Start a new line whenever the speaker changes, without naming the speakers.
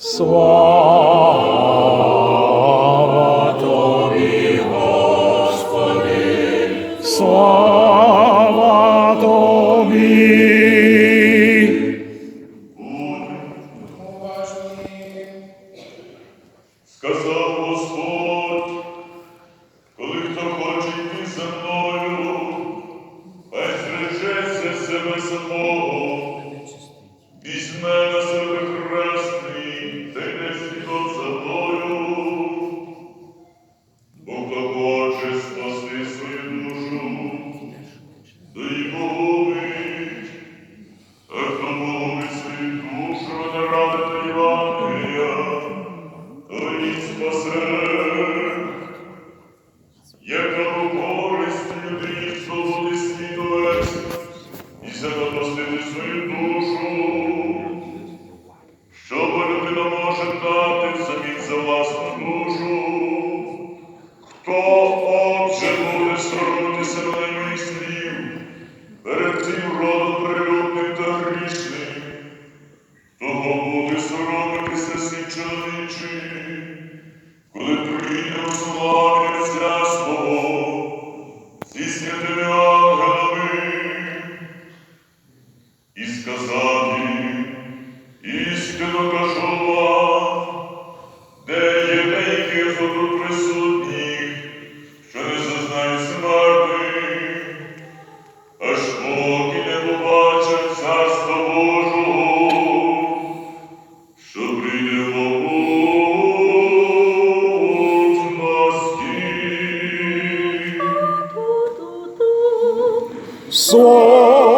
Слава тобі, Господи, слава тобі.
Сказав Господь, коли хто хоче йти за мною, хай зречеться себе самого, яка користь людині свободи світу весь, і запропустити свою душу, що людина може дати взамін за власну душу, хто отже буде соромитися на моїх перед цим родом прилюдним та грішним, того буде соромитися син чоловічий, і сказати, істинно кажу вам, де є деякі тут присутніх, що не зазнають смерти, аж поки не побачать царство Божого, що прийде Господь нас.
Слово